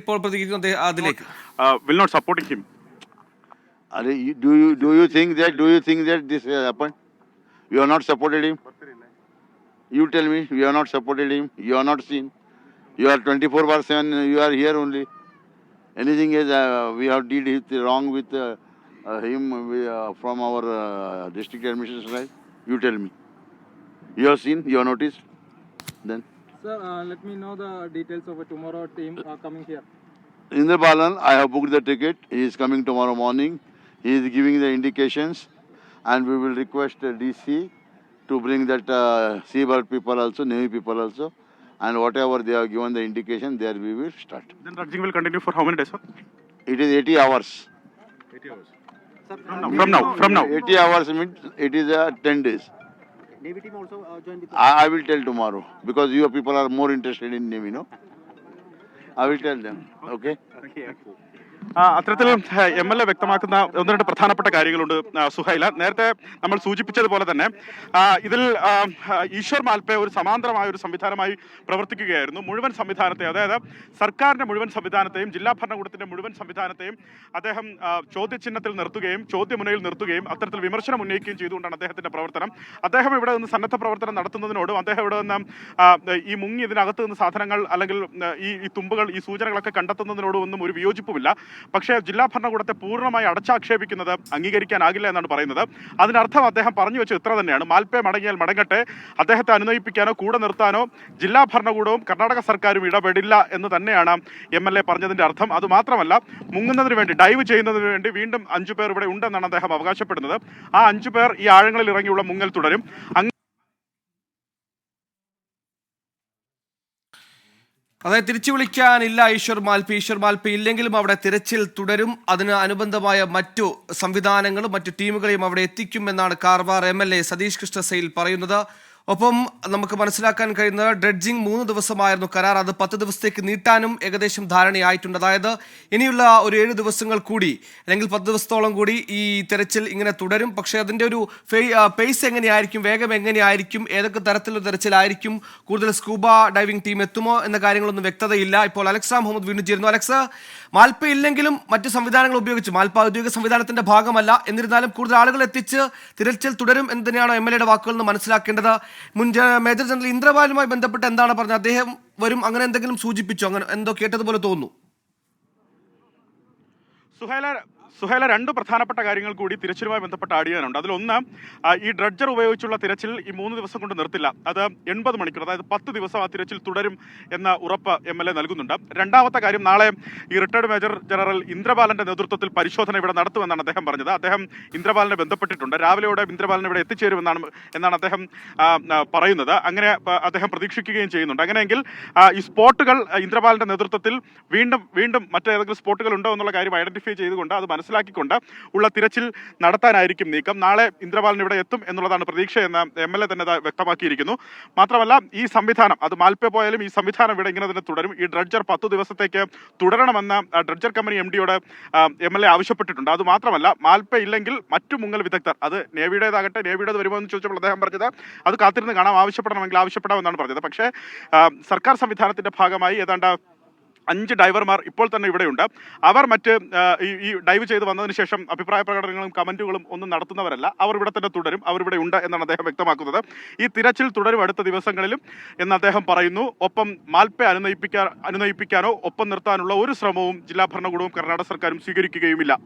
ഇപ്പോൾ പ്രതികരിക്കുന്നത് അതിലേക്ക് uh, will not supporting him. Are you, do you do you think that do you think that this has happened? You have not supported him. You tell me you have not supported him. You are not seen. You are 24 bar 7. You are here only. Anything is uh, we have did it wrong with uh, uh, him uh, from our uh, district administration side. You tell me. You have seen. You have noticed. Then Sir, uh, let me know the details of a tomorrow team uh, coming here. Indra Balan, I have booked the ticket. He is coming tomorrow morning. He is giving the indications, and we will request DC to bring that uh, seabird people also, Navy people also, and whatever they have given the indication, there we will start. Then dredging will continue for how many days, sir? It is 80 hours. From now, from now, from now. 80 hours means it is uh, 10 days. Navy team also uh, joined with I, I will tell tomorrow because your people are more interested in Navy, no? I will tell them. Okay. ആ, അത്തരത്തിൽ M L A വ്യക്തമാക്കുന്ന ഒന്ന് രണ്ട് പ്രധാനപ്പെട്ട കാര്യങ്ങളുണ്ട് സുഹൈല. നേരത്തെ നമ്മൾ സൂചിപ്പിച്ചതുപോലെ തന്നെ ഇതിൽ ഈശ്വർ മാൽപ്പെ ഒരു സമാന്തരമായ ഒരു സംവിധാനമായി പ്രവർത്തിക്കുകയായിരുന്നു. മുഴുവൻ സംവിധാനത്തെ അതായത് സർക്കാരിന്റെ മുഴുവൻ സംവിധാനത്തെയും ജില്ലാ ഭരണകൂടത്തിന്റെ മുഴുവൻ സംവിധാനത്തെയും അദ്ദേഹം ചോദ്യചിഹ്നത്തിൽ നിർത്തുകയും ചോദ്യമുനയിൽ നിർത്തുകയും അത്തരത്തിൽ വിമർശനം ഉന്നയിക്കുകയും ചെയ്തുകൊണ്ടാണ് അദ്ദേഹത്തിന്റെ പ്രവർത്തനം. അദ്ദേഹം ഇവിടെ നിന്ന് സന്നദ്ധ പ്രവർത്തനം നടത്തുന്നതിനോടും അദ്ദേഹം ഇവിടെ നിന്ന് ഈ മുങ്ങി ഇതിനകത്ത് നിന്ന് സാധനങ്ങൾ അല്ലെങ്കിൽ ഈ തുമ്പുകൾ ഈ സൂചനകളൊക്കെ കണ്ടെത്തുന്നതിനോടും ഒന്നും ഒരു വിയോജിപ്പുമില്ല. പക്ഷേ ജില്ലാ ഭരണകൂടത്തെ പൂർണമായി അടച്ചാക്ഷേപിക്കുന്നത് അംഗീകരിക്കാനാകില്ല എന്നാണ് പറയുന്നത്. അതിനർത്ഥം അദ്ദേഹം പറഞ്ഞു വെച്ച ഇത്ര തന്നെയാണ്. മാൽപ്പെ മടങ്ങിയാൽ മടങ്ങട്ടെ അദ്ദേഹത്തെ അനുനയിപ്പിക്കാനോ കൂടെ നിർത്താനോ ജില്ലാ ഭരണകൂടവും കർണാടക സർക്കാരും ഇടപെടില്ല എന്ന് തന്നെയാണ് എം എൽ എ പറഞ്ഞതിന്റെ അർത്ഥം. അതുമാത്രമല്ല മുങ്ങുന്നതിന് വേണ്ടി ഡൈവ് ചെയ്യുന്നതിന് വേണ്ടി വീണ്ടും അഞ്ചു പേർ ഇവിടെ ഉണ്ടെന്നാണ് അദ്ദേഹം അവകാശപ്പെടുന്നത്. ആ അഞ്ചു പേർ ഈ ആഴങ്ങളിൽ ഇറങ്ങിയുള്ള മുങ്ങൽ തുടരും. അതായത് തിരിച്ചു വിളിക്കാനില്ല. ഈശ്വർ മാൽപ്പി ഈശ്വർ മാൽപ്പി ഇല്ലെങ്കിലും അവിടെ തിരച്ചിൽ തുടരും. അതിന് അനുബന്ധമായ മറ്റു സംവിധാനങ്ങളും മറ്റു ടീമുകളെയും അവിടെ എത്തിക്കുമെന്നാണ് Karwar M L A Satheesh Krishna Sail പറയുന്നത്. ഒപ്പം നമുക്ക് മനസ്സിലാക്കാൻ കഴിയുന്നത് ഡ്രഡ്ജിംഗ് മൂന്ന് ദിവസമായിരുന്നു കരാർ. അത് പത്ത് ദിവസത്തേക്ക് നീട്ടാനും ഏകദേശം ധാരണയായിട്ടുണ്ട്. അതായത് ഇനിയുള്ള ഒരു ഏഴ് ദിവസങ്ങൾ കൂടി അല്ലെങ്കിൽ പത്ത് ദിവസത്തോളം കൂടി ഈ തെരച്ചിൽ ഇങ്ങനെ തുടരും. പക്ഷേ അതിന്റെ ഒരു പേസ് എങ്ങനെയായിരിക്കും വേഗം എങ്ങനെയായിരിക്കും ഏതൊക്കെ തരത്തിലുള്ള തെരച്ചിലായിരിക്കും കൂടുതൽ സ്കൂബ ഡൈവിംഗ് ടീം എത്തുമോ എന്ന കാര്യങ്ങളൊന്നും വ്യക്തതയില്ല. ഇപ്പോൾ അലക്സ മുഹമ്മദ് വീണ്ടും ചേരുന്നു. അലക്സ മാൽപ്പ ഇല്ലെങ്കിലും മറ്റ് സംവിധാനങ്ങൾ ഉപയോഗിച്ച് മാൽപ്പ ഔദ്യോഗിക സംവിധാനത്തിന്റെ ഭാഗമല്ല. എന്നിരുന്നാലും കൂടുതൽ ആളുകൾ എത്തിച്ച് തിരച്ചിൽ തുടരും എന്ന് തന്നെയാണ് എം എൽ എയുടെ വാക്കുകളിൽ നിന്ന് മനസ്സിലാക്കേണ്ടത്. മുൻ മേജർ ജനറൽ ഇന്ദ്രപാലുമായി ബന്ധപ്പെട്ട് എന്താണ് പറഞ്ഞത്? അദ്ദേഹം വരും അങ്ങനെ എന്തെങ്കിലും സൂചിപ്പിച്ചോ? അങ്ങനെ എന്തോ കേട്ടതുപോലെ തോന്നുന്നു. സുഹേല സുഹേല രണ്ട് പ്രധാനപ്പെട്ട കാര്യങ്ങൾ കൂടി തിരച്ചിലുമായി ബന്ധപ്പെട്ട് ആഡ് ചെയ്യാനുണ്ട്. അതിലൊന്ന് ഈ ഡ്രഡ്ജർ ഉപയോഗിച്ചുള്ള തിരച്ചിൽ ഈ മൂന്ന് ദിവസം കൊണ്ട് നിർത്തില്ല. അത് എൺപത് മണിക്കൂർ അതായത് പത്ത് ദിവസം ആ തിരച്ചിൽ തുടരും എന്ന ഉറപ്പ് എം എൽ എ നൽകുന്നുണ്ട്. രണ്ടാമത്തെ കാര്യം നാളെ ഈ റിട്ടയർഡ് മേജർ ജനറൽ ഇന്ദ്രബാലന്റെ നേതൃത്വത്തിൽ പരിശോധന ഇവിടെ നടത്തുമെന്നാണ് അദ്ദേഹം പറഞ്ഞത്. അദ്ദേഹം ഇന്ദ്രബാലനെ ബന്ധപ്പെട്ടിട്ടുണ്ട്. രാവിലെയോടെ ഇന്ദ്രബാലൻ ഇവിടെ എത്തിച്ചേരുമെന്നാണ് എന്നാണ് അദ്ദേഹം പറയുന്നത്. അങ്ങനെ അദ്ദേഹം പ്രതീക്ഷിക്കുകയും ചെയ്യുന്നുണ്ട്. അങ്ങനെയെങ്കിൽ ഈ സ്പോട്ടുകൾ ഇന്ദ്രബാലന്റെ നേതൃത്വത്തിൽ വീണ്ടും വീണ്ടും മറ്റേതെങ്കിലും സ്പോട്ടുകൾ ഉണ്ടോ എന്നുള്ള കാര്യം ഐഡന്റിഫൈ ചെയ്തുകൊണ്ട് അത് മനസ്സിലാക്കിക്കൊണ്ട് ഉള്ള തിരച്ചിൽ നടത്താനായിരിക്കും നീക്കം. നാളെ ഇന്ദ്രപാലൻ ഇവിടെ എത്തും എന്നുള്ളതാണ് പ്രതീക്ഷ എന്ന് എം എൽ എ തന്നെ വ്യക്തമാക്കിയിരിക്കുന്നു. മാത്രമല്ല ഈ സംവിധാനം അത് മാൽപ്പ പോയാലും ഈ സംവിധാനം ഇവിടെ ഇങ്ങനെ തന്നെ തുടരും. ഈ ഡ്രഡ്ജർ പത്ത് ദിവസത്തേക്ക് തുടരണമെന്ന് ഡ്രഡ്ജർ കമ്പനി എം ഡിയോട് എം എൽ എ ആവശ്യപ്പെട്ടിട്ടുണ്ട്. അത് മാത്രമല്ല മാൽപ്പ ഇല്ലെങ്കിൽ മറ്റു മുങ്ങൽ വിദഗ്ധർ അത് നേവിയുടേതാകട്ടെ നേവിയുടേത് വരുമോ എന്ന് ചോദിച്ചപ്പോൾ അദ്ദേഹം പറഞ്ഞത് അത് കാത്തിരുന്ന് കാണാം ആവശ്യപ്പെടണമെങ്കിൽ ആവശ്യപ്പെടാമെന്നാണ് പറഞ്ഞത്. പക്ഷേ സർക്കാർ സംവിധാനത്തിന്റെ ഭാഗമായി ഏതാണ്ട് അഞ്ച് ഡൈവർമാർ ഇപ്പോൾ തന്നെ ഇവിടെയുണ്ട്. അവർ മറ്റ് ഈ ഡൈവ് ചെയ്ത് വന്നതിന് ശേഷം അഭിപ്രായ പ്രകടനങ്ങളും കമന്റുകളും ഒന്നും നടത്തുന്നവരല്ല. അവർ ഇവിടെ തന്നെ തുടരും. അവരിവിടെ ഉണ്ട് എന്നാണ് അദ്ദേഹം വ്യക്തമാക്കുന്നത്. ഈ തിരച്ചിൽ തുടരും അടുത്ത ദിവസങ്ങളിലും എന്ന് അദ്ദേഹം പറയുന്നു. ഒപ്പം മാൽപ്പെ അനുനയിപ്പിക്കാൻ അനുനയിപ്പിക്കാനോ ഒപ്പം നിർത്താനുള്ള ഒരു ശ്രമവും ജില്ലാ ഭരണകൂടവും കർണാടക സർക്കാരും സ്വീകരിക്കുകയുമില്ല.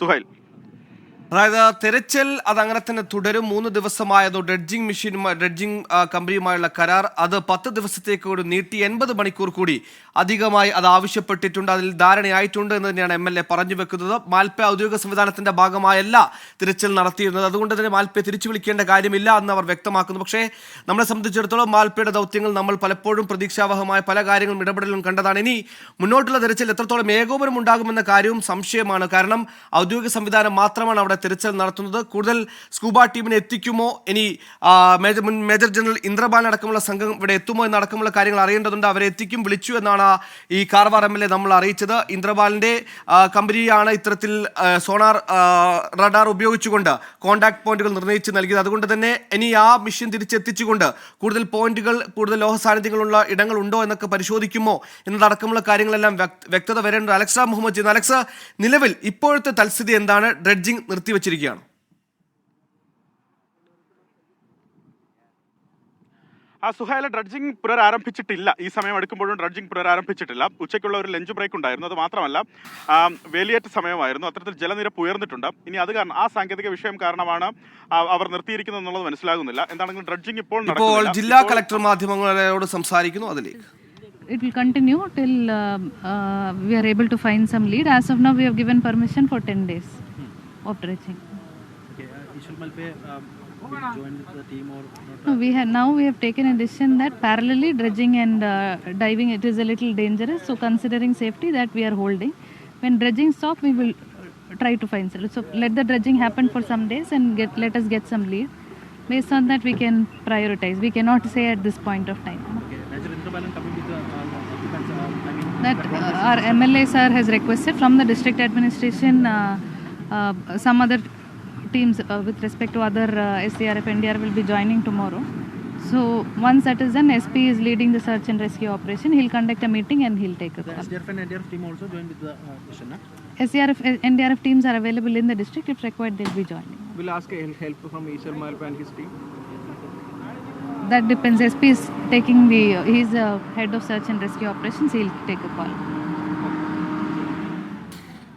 സുഹൈൽ. അതായത് തിരച്ചിൽ അത് അങ്ങനെ തന്നെ തുടരും. മൂന്ന് ദിവസമായതോ ഡ്രഡ്ജിംഗ് മെഷീനുമായി ഡ്രഡ്ജിംഗ് കമ്പനിയുമായുള്ള കരാർ അത് പത്ത് ദിവസത്തേക്ക് കൂടി നീട്ടി എൺപത് മണിക്കൂർ കൂടി അധികമായി അത് ആവശ്യപ്പെട്ടിട്ടുണ്ട്. അതിൽ ധാരണയായിട്ടുണ്ട് എന്ന് തന്നെയാണ് എം എൽ എ പറഞ്ഞു വെക്കുന്നത്. മാൽപ്പ ഔദ്യോഗിക സംവിധാനത്തിന്റെ ഭാഗമായല്ല തിരച്ചിൽ നടത്തിയിരുന്നത്. അതുകൊണ്ട് തന്നെ മാൽപ്പയെ തിരിച്ചു വിളിക്കേണ്ട കാര്യമില്ല എന്ന് അവർ വ്യക്തമാക്കുന്നു. പക്ഷേ നമ്മളെ സംബന്ധിച്ചിടത്തോളം മാൽപ്പയുടെ ദൗത്യങ്ങൾ നമ്മൾ പലപ്പോഴും പ്രതീക്ഷാവഹമായ പല കാര്യങ്ങളും ഇടപെടലും കണ്ടതാണ്. ഇനി മുന്നോട്ടുള്ള തിരച്ചിൽ എത്രത്തോളം ഏകോപനം ഉണ്ടാകുമെന്ന കാര്യവും സംശയമാണ്. കാരണം ഔദ്യോഗിക സംവിധാനം മാത്രമാണ് അവിടെ തിരച്ചിൽ നടത്തുന്നത്. കൂടുതൽ സ്കൂബ ടീമിനെ എത്തിക്കുമോ? ഇനി മേജർ ജനറൽ ഇന്ദ്രബാൽ അടക്കമുള്ള സംഘം ഇവിടെ എത്തുമോ എന്നടക്കമുള്ള കാര്യങ്ങൾ അറിയേണ്ടതുണ്ട്. അവരെ എത്തിക്കും വിളിച്ചു എന്നാണ് ഈ കാർവാർ എം എൽ എ നമ്മൾ അറിയിച്ചത്. ഇന്ദ്രബാലിന്റെ കമ്പനിയാണ് ഇത്തരത്തിൽ സോണാർ റഡാർ ഉപയോഗിച്ചുകൊണ്ട് കോൺടാക്ട് പോയിന്റുകൾ നിർണയിച്ച് നൽകിയത്. അതുകൊണ്ട് തന്നെ ഇനി ആ മിഷൻ തിരിച്ചെത്തിച്ചുകൊണ്ട് കൂടുതൽ പോയിന്റുകൾ കൂടുതൽ ലോഹ സാന്നിധ്യങ്ങളുള്ള ഇടങ്ങൾ ഉണ്ടോ എന്നൊക്കെ പരിശോധിക്കുമോ എന്നതടക്കമുള്ള കാര്യങ്ങളെല്ലാം വ്യക്ത- വ്യക്തത വരേണ്ടത് അലക്സ മുഹമ്മദ് ജിന്ന് അലക്സ നിലവിൽ ഇപ്പോഴത്തെ തൽസ്ഥിതി എന്താണ്? ഡ്രഡ്ജിംഗ് നിർത്തിവെച്ചിരിക്കുകയാണ്. ആ സുഹേല ഡ്രഡ്ജിംഗ് പുനരാരംഭിച്ചിട്ടില്ല. ഈ സമയം എടുക്കുമ്പോഴും ഡ്രഡ്ജിംഗ് പുനരാരംഭിച്ചിട്ടില്ല. ഉച്ചയ്ക്കുള്ള ഒരു ലഞ്ച് ബ്രേക്ക് ഉണ്ടായിരുന്നു. അത് മാത്രമല്ല വേലിയേറ്റ സമയമായിരുന്നു. അത്തരത്തിൽ ജലനിരപ്പ് ഉയർന്നിട്ടുണ്ട്. ഇനി അത് കാരണം ആ സാങ്കേതിക വിഷയം കാരണമാണ് അവർ നിർത്തിയിരിക്കുന്നത് എന്നുള്ളത് മനസ്സിലാകുന്നില്ല. എന്താണെങ്കിലും ഡ്രഡ്ജിംഗ് ഇപ്പോൾ ഇപ്പോൾ ജില്ലാ കളക്ടർ മാധ്യമങ്ങളോട് സംസാരിക്കുന്നു. അതിലേക്ക്. It will continue till uh, uh, we are able to find some lead. As of now, we have given permission for 10 days. Of dredging. Okay, uh, Ishwar Malpe um, will the team or not? No, we have now we have taken a decision that parallelly dredging and uh, diving it is a little dangerous. So considering safety, that we are holding. When dredging stop, we will try to find solution. So let the dredging happen for some days and get let us get some lead. Based on that, we can prioritize. We cannot say at this point of time. Okay, Major Indrabalan coming with the uh, occupants, uh, I mean, that uh, our MLA sir has requested from the district administration uh, some other teams uh, with respect to other uh, SCRF NDR will be joining tomorrow. So once that is done, SP is leading the search and rescue operation. He'll conduct a meeting and he'll take a The call. SDRF and NDRF team also join with the uh, mission. Huh? SCRF uh, NDRF teams are available in the district. If required, they'll be joining. Will ask hel- help from Ishar Malpa and his team. That depends. SP is taking the. Uh, he's the head of search and rescue operations. He'll take a call.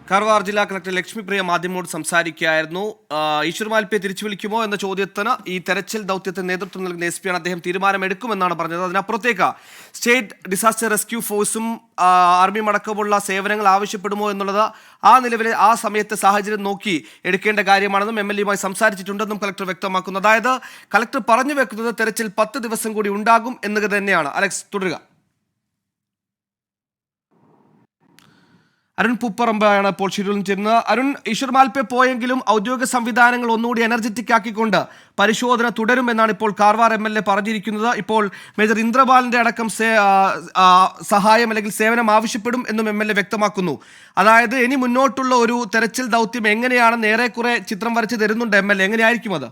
Karwar ജില്ലാ collector Lakshmipriya മാധ്യമോട് സംസാരിക്കുകയായിരുന്നു. ഈശ്വർ മാൽപ്പയെ തിരിച്ചു വിളിക്കുമോ എന്ന ചോദ്യത്തിന് ഈ തെരച്ചിൽ ദൗത്യത്തിന് നേതൃത്വം നൽകുന്ന S പിയാണ് അദ്ദേഹം തീരുമാനമെടുക്കുമെന്നാണ് പറഞ്ഞത്. അതിനപ്പുറത്തേക്ക് സ്റ്റേറ്റ് ഡിസാസ്റ്റർ റെസ്ക്യൂ ഫോഴ്സും ആർമി അടക്കമുള്ള സേവനങ്ങൾ ആവശ്യപ്പെടുമോ എന്നുള്ളത് ആ നിലവിലെ ആ സമയത്തെ സാഹചര്യം നോക്കി എടുക്കേണ്ട കാര്യമാണെന്നും എം എൽ എയുമായി സംസാരിച്ചിട്ടുണ്ടെന്നും കളക്ടർ വ്യക്തമാക്കുന്നു. അതായത് കളക്ടർ പറഞ്ഞു വെക്കുന്നത് തെരച്ചിൽ പത്ത് ദിവസം കൂടി ഉണ്ടാകും എന്നത് തന്നെയാണ്. അലക്സ് തുടരുക. അരുൺ പൂപ്പറമ്പാണ് ഇപ്പോൾ ഷെഡ്യൂളിൽ ചേരുന്നത് അരുൺ ഈശ്വർ മാൽപ്പെ പോയെങ്കിലും ഔദ്യോഗിക സംവിധാനങ്ങൾ ഒന്നുകൂടി എനർജറ്റിക് ആക്കിക്കൊണ്ട് പരിശോധന തുടരുമെന്നാണ് ഇപ്പോൾ കാർവാർ എം എൽ എ പറഞ്ഞിരിക്കുന്നത്. ഇപ്പോൾ മേജർ ഇന്ദ്രപാലിന്റെ അടക്കം സഹായം അല്ലെങ്കിൽ സേവനം ആവശ്യപ്പെടും എന്നും എം എൽ എ വ്യക്തമാക്കുന്നു. അതായത് ഇനി മുന്നോട്ടുള്ള ഒരു തെരച്ചിൽ ദൗത്യം എങ്ങനെയാണെന്ന് ഏറെക്കുറെ ചിത്രം വരച്ച് തരുന്നുണ്ട് എം എൽ എ എങ്ങനെയായിരിക്കും അത്?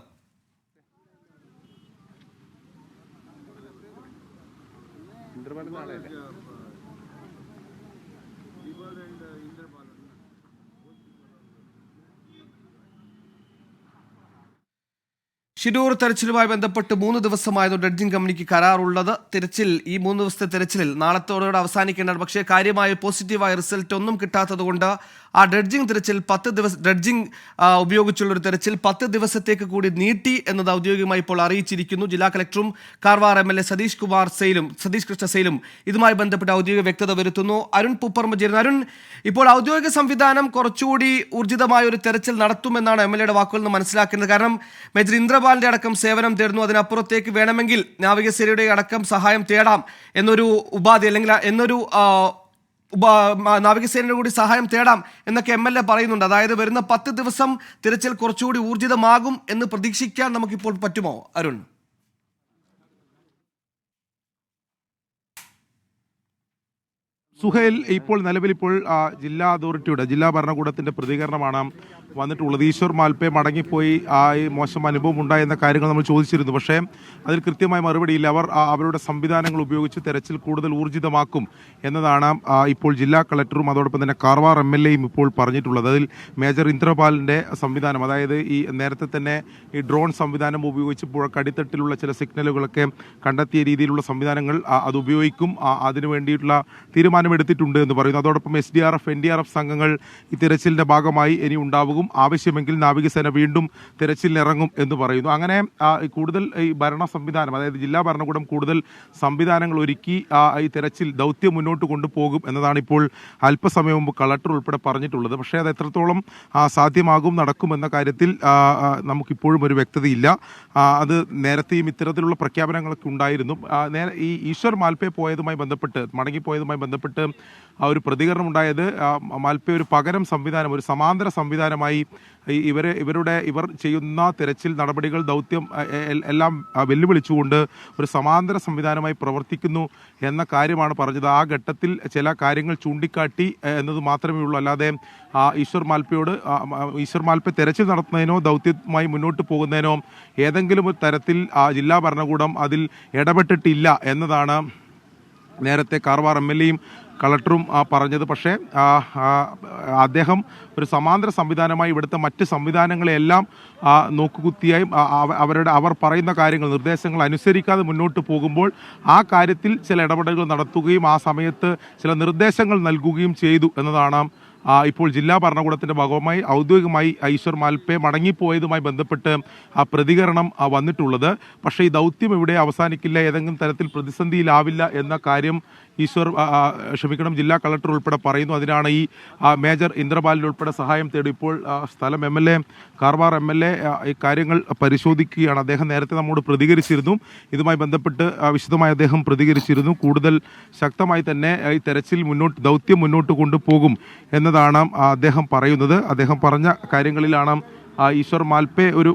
ഷിരൂർ തെരച്ചിലുമായി ബന്ധപ്പെട്ട് മൂന്ന് ദിവസമായിരുന്നു ഡ്രഡ്ജിംഗ് കമ്പനിക്ക് കരാറുള്ളത്. തിരച്ചിൽ ഈ മൂന്ന് ദിവസത്തെ തിരച്ചിലിൽ നാളത്തോടെ അവസാനിക്കേണ്ടത് പക്ഷേ കാര്യമായ പോസിറ്റീവായ റിസൾട്ട് ഒന്നും കിട്ടാത്തതുകൊണ്ട് ആ ഡ്രഡ്ജിംഗ് തിരച്ചിൽ പത്ത് ദിവസം ഡ്രഡ്ജിംഗ് ഉപയോഗിച്ചുള്ള ഒരു തെരച്ചിൽ പത്ത് ദിവസത്തേക്ക് കൂടി നീട്ടി എന്നത് ഔദ്യോഗികമായി ഇപ്പോൾ അറിയിച്ചിരിക്കുന്നു. ജില്ലാ കളക്ടറും Karwar M L A Satish Kumar സെയിലും Satish Krishna സെയിലും ഇതുമായി ബന്ധപ്പെട്ട് ഔദ്യോഗിക വ്യക്തത വരുത്തുന്നു. അരുൺ പൂപ്പർമ അരുൺ ഇപ്പോൾ ഔദ്യോഗിക സംവിധാനം കുറച്ചുകൂടി ഊർജിതമായ ഒരു തെരച്ചിൽ നടത്തുമെന്നാണ് എം എൽ എയുടെ വാക്കുകളിൽ നിന്ന് മനസ്സിലാക്കുന്നത് കാരണം മേജർ ഇന്ദ്രപാലിന്റെ അടക്കം സേവനം തേടുന്നു. അതിനപ്പുറത്തേക്ക് വേണമെങ്കിൽ നാവികസേനയുടെ അടക്കം സഹായം തേടാം എന്നൊരു ഉപാധി അല്ലെങ്കിൽ എന്നൊരു നാവികസേനയുടെ കൂടി സഹായം തേടാം എന്നൊക്കെ എം എൽ എ പറയുന്നുണ്ട്. അതായത് വരുന്ന പത്ത് ദിവസം തിരച്ചിൽ കുറച്ചുകൂടി ഊർജിതമാകും എന്ന് പ്രതീക്ഷിക്കാൻ നമുക്കിപ്പോൾ പറ്റുമോ അരുൺ? സുഹേൽ ഇപ്പോൾ നിലവിൽ ഇപ്പോൾ ജില്ലാ അതോറിറ്റിയുടെ ജില്ലാ ഭരണകൂടത്തിന്റെ പ്രതികരണമാണ് വന്നിട്ടുള്ളത് ഈശ്വർ മാൽപ്പെ മടങ്ങിപ്പോയി. ആ മോശം അനുഭവം ഉണ്ടായെന്ന കാര്യങ്ങൾ നമ്മൾ ചോദിച്ചിരുന്നു. പക്ഷേ അതിൽ കൃത്യമായ മറുപടിയില്ല അവർ അവരുടെ സംവിധാനങ്ങൾ ഉപയോഗിച്ച് തെരച്ചിൽ കൂടുതൽ ഊർജിതമാക്കും എന്നതാണ് ഇപ്പോൾ ജില്ലാ കളക്ടറും അതോടൊപ്പം തന്നെ കാർവാർ എം എൽ എയും ഇപ്പോൾ പറഞ്ഞിട്ടുള്ളത്. അതിൽ മേജർ ഇന്ദ്രപാലിന്റെ സംവിധാനം അതായത് ഈ നേരത്തെ തന്നെ ഈ ഡ്രോൺ സംവിധാനം ഉപയോഗിച്ച് പുഴക്കടിത്തട്ടിലുള്ള ചില സിഗ്നലുകളൊക്കെ കണ്ടെത്തിയ രീതിയിലുള്ള സംവിധാനങ്ങൾ അത് ഉപയോഗിക്കും. അതിനു വേണ്ടിയിട്ടുള്ള തീരുമാനമെടുത്തിട്ടുണ്ട് എന്ന് പറയുന്നു. അതോടൊപ്പം S D R F N D R F സംഘങ്ങൾ ഈ തിരച്ചിലിന്റെ ഭാഗമായി ഇനി ഉണ്ടാവുകയും ആവശ്യമെങ്കിൽ നാവികസേന വീണ്ടും തിരച്ചിലിനിറങ്ങും എന്ന് പറയുന്നു. അങ്ങനെ കൂടുതൽ ഈ ഭരണ സംവിധാനം അതായത് ജില്ലാ ഭരണകൂടം കൂടുതൽ സംവിധാനങ്ങൾ ഒരുക്കി ഈ തിരച്ചിൽ ദൗത്യം മുന്നോട്ട് കൊണ്ടുപോകും എന്നതാണ് ഇപ്പോൾ അല്പസമയം മുമ്പ് കളക്ടർ ഉൾപ്പെടെ പറഞ്ഞിട്ടുള്ളത്. പക്ഷേ അത് എത്രത്തോളം സാധ്യമാകും നടക്കുമെന്ന കാര്യത്തിൽ നമുക്കിപ്പോഴും ഒരു വ്യക്തതയില്ല. അത് നേരത്തെയും ഇത്തരത്തിലുള്ള പ്രഖ്യാപനങ്ങളൊക്കെ ഉണ്ടായിരുന്നു. നേരെ ഈ ഈശ്വർ മാൽപ്പെ പോയതുമായി ബന്ധപ്പെട്ട് മടങ്ങിപ്പോയതുമായി ബന്ധപ്പെട്ട് ആ ഒരു പ്രതികരണം ഉണ്ടായത് മാൽപ്പെ ഒരു പകരം സംവിധാനം ഒരു സമാന്തര സംവിധാനമായി ഈ ഇവരെ ഇവരുടെ ഇവർ ചെയ്യുന്ന തിരച്ചിൽ നടപടികൾ ദൗത്യം എല്ലാം വെല്ലുവിളിച്ചുകൊണ്ട് ഒരു സമാന്തര സംവിധാനമായി പ്രവർത്തിക്കുന്നു എന്ന കാര്യമാണ് പറഞ്ഞത്. ആ ഘട്ടത്തിൽ ചില കാര്യങ്ങൾ ചൂണ്ടിക്കാട്ടി എന്നത് മാത്രമേ ഉള്ളൂ. അല്ലാതെ ഈശ്വർ മാൽപ്പയോട് ഈശ്വർ മാൽപ്പ തെരച്ചിൽ നടത്തുന്നതിനോ ദൗത്യമായി മുന്നോട്ട് പോകുന്നതിനോ ഏതെങ്കിലും ഒരു തരത്തിൽ ജില്ലാ ഭരണകൂടം അതിൽ ഇടപെട്ടിട്ടില്ല എന്നതാണ് നേരത്തെ കാർവാർ എം എൽ എയും കളക്ടറും പറഞ്ഞത്. പക്ഷേ അദ്ദേഹം ഒരു സമാന്തര സംവിധാനമായി ഇവിടുത്തെ മറ്റ് സംവിധാനങ്ങളെല്ലാം നോക്കുകുത്തിയായും അവരുടെ അവർ പറയുന്ന കാര്യങ്ങൾ നിർദ്ദേശങ്ങൾ അനുസരിക്കാതെ മുന്നോട്ട് പോകുമ്പോൾ ആ കാര്യത്തിൽ ചില ഇടപെടലുകൾ നടത്തുകയും ആ സമയത്ത് ചില നിർദ്ദേശങ്ങൾ നൽകുകയും ചെയ്തു എന്നതാണ് ഇപ്പോൾ ജില്ലാ ഭരണകൂടത്തിന്റെ ഭാഗമായി ഔദ്യോഗികമായി ഐശ്വർ മാൽപ്പെ മടങ്ങിപ്പോയതുമായി ബന്ധപ്പെട്ട് ആ പ്രതികരണം വന്നിട്ടുള്ളത്. പക്ഷേ ഈ ദൗത്യം ഇവിടെ അവസാനിക്കില്ല ഏതെങ്കിലും തരത്തിൽ പ്രതിസന്ധിയിലാവില്ല എന്ന കാര്യം ഈശ്വർ ക്ഷമിക്കണം ജില്ലാ കളക്ടർ ഉൾപ്പെടെ പറയുന്നു. അതിനാണ് ഈ മേജർ ഇന്ദ്രപാലിൽ ഉൾപ്പെടെ സഹായം തേടി ഇപ്പോൾ സ്ഥലം M L A Karwar M L A ഈ കാര്യങ്ങൾ പരിശോധിക്കുകയാണ്. അദ്ദേഹം നേരത്തെ നമ്മോട് പ്രതികരിച്ചിരുന്നു. ഇതുമായി ബന്ധപ്പെട്ട് വിശദമായി അദ്ദേഹം പ്രതികരിച്ചിരുന്നു. കൂടുതൽ ശക്തമായി തന്നെ ഈ തെരച്ചിൽ മുന്നോട്ട് ദൗത്യം മുന്നോട്ട് കൊണ്ടുപോകും എന്നതാണ് അദ്ദേഹം പറയുന്നത്. അദ്ദേഹം പറഞ്ഞ കാര്യങ്ങളിലാണ് ഈശ്വർ മാൽപ്പെ ഒരു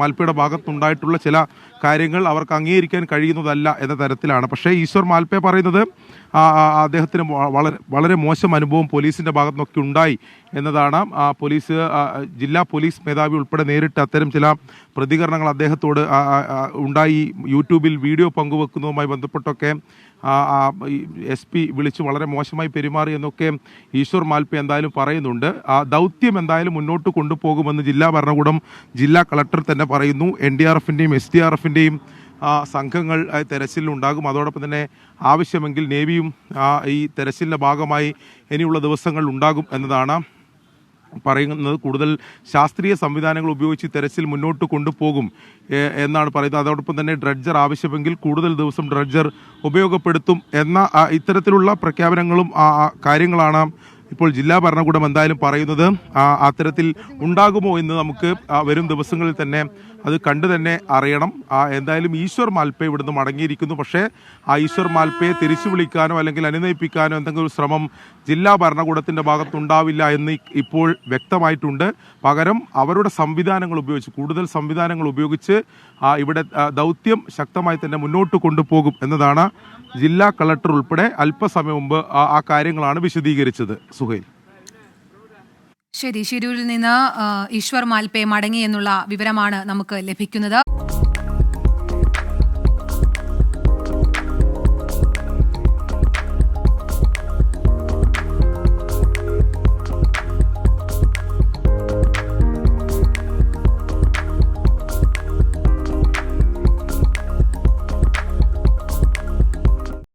മാൽപ്പയുടെ ഭാഗത്തുണ്ടായിട്ടുള്ള ചില കാര്യങ്ങൾ അവർക്ക് അംഗീകരിക്കാൻ കഴിയുന്നതല്ല എന്ന തരത്തിലാണ്. പക്ഷേ ഈശ്വർ മാൽപ്പെ പറയുന്നത് അദ്ദേഹത്തിന് വളരെ വളരെ മോശം അനുഭവം പോലീസിന്റെ ഭാഗത്തു നിന്നൊക്കെ ഉണ്ടായി എന്നതാണ് പോലീസ് ജില്ലാ പോലീസ് മേധാവി ഉൾപ്പെടെ നേരിട്ട് അത്തരം ചില പ്രതികരണങ്ങൾ അദ്ദേഹത്തോട് ഉണ്ടായി. യൂട്യൂബിൽ വീഡിയോ പങ്കുവെക്കുന്നതുമായി ബന്ധപ്പെട്ടൊക്കെ എസ് പി വിളിച്ച് വളരെ മോശമായി പെരുമാറി എന്നൊക്കെ ഈശ്വർ മാൽപ്പ എന്തായാലും പറയുന്നുണ്ട്. ആ ദൗത്യം എന്തായാലും മുന്നോട്ട് കൊണ്ടുപോകുമെന്ന് ജില്ലാ ഭരണകൂടം ജില്ലാ കളക്ടർ തന്നെ പറയുന്നു. എൻ ഡി ആർ എഫിന്റെയും എസ് ഡി ആർ എഫിന്റെയും സംഘങ്ങൾ തെരച്ചിലുണ്ടാകും അതോടൊപ്പം തന്നെ ആവശ്യമെങ്കിൽ നേവിയും ഈ തെരച്ചിലിന്റെ ഭാഗമായി ഇനിയുള്ള ദിവസങ്ങൾ ഉണ്ടാകും എന്നതാണ് പറയുന്നത്. കൂടുതൽ ശാസ്ത്രീയ സംവിധാനങ്ങൾ ഉപയോഗിച്ച് തെരച്ചിൽ മുന്നോട്ട് കൊണ്ടുപോകും എന്നാണ് പറയുന്നത്. അതോടൊപ്പം തന്നെ ഡ്രഡ്ജർ ആവശ്യമെങ്കിൽ കൂടുതൽ ദിവസം ഡ്രഡ്ജർ ഉപയോഗപ്പെടുത്തും എന്ന ഇത്തരത്തിലുള്ള പ്രഖ്യാപനങ്ങളും കാര്യങ്ങളാണ് ഇപ്പോൾ ജില്ലാ ഭരണകൂടം എന്തായാലും പറയുന്നത്. അത്തരത്തിൽ ഉണ്ടാകുമോ എന്ന് നമുക്ക് വരും ദിവസങ്ങളിൽ തന്നെ അത് കണ്ടു തന്നെ അറിയണം. എന്തായാലും ഈശ്വർ മാൽപ്പെ ഇവിടുന്ന് മടങ്ങിയിരിക്കുന്നു. പക്ഷേ ആ ഈശ്വർ മാൽപ്പയെ തിരിച്ചു വിളിക്കാനോ അല്ലെങ്കിൽ അനുനയിപ്പിക്കാനോ എന്തെങ്കിലും ഒരു ശ്രമം ജില്ലാ ഭരണകൂടത്തിന്റെ ഭാഗത്തുണ്ടാവില്ല എന്ന് ഇപ്പോൾ വ്യക്തമായിട്ടുണ്ട്. പകരം അവരുടെ സംവിധാനങ്ങൾ ഉപയോഗിച്ച് കൂടുതൽ സംവിധാനങ്ങൾ ഉപയോഗിച്ച് ആ, ഇവിടെ ദൗത്യം ശക്തമായി തന്നെ മുന്നോട്ട് കൊണ്ടുപോകും എന്നതാണ് ജില്ലാ കളക്ടർ ഉൾപ്പെടെ അല്പസമയം മുമ്പ് ആ കാര്യങ്ങളാണ് വിശദീകരിച്ചത്. സുഹൈൽ. ശരി ശിരൂരിൽ നിന്ന് ഈശ്വർ മാൽപേ മടങ്ങി എന്നുള്ള വിവരമാണ് നമുക്ക് ലഭിക്കുന്നത്.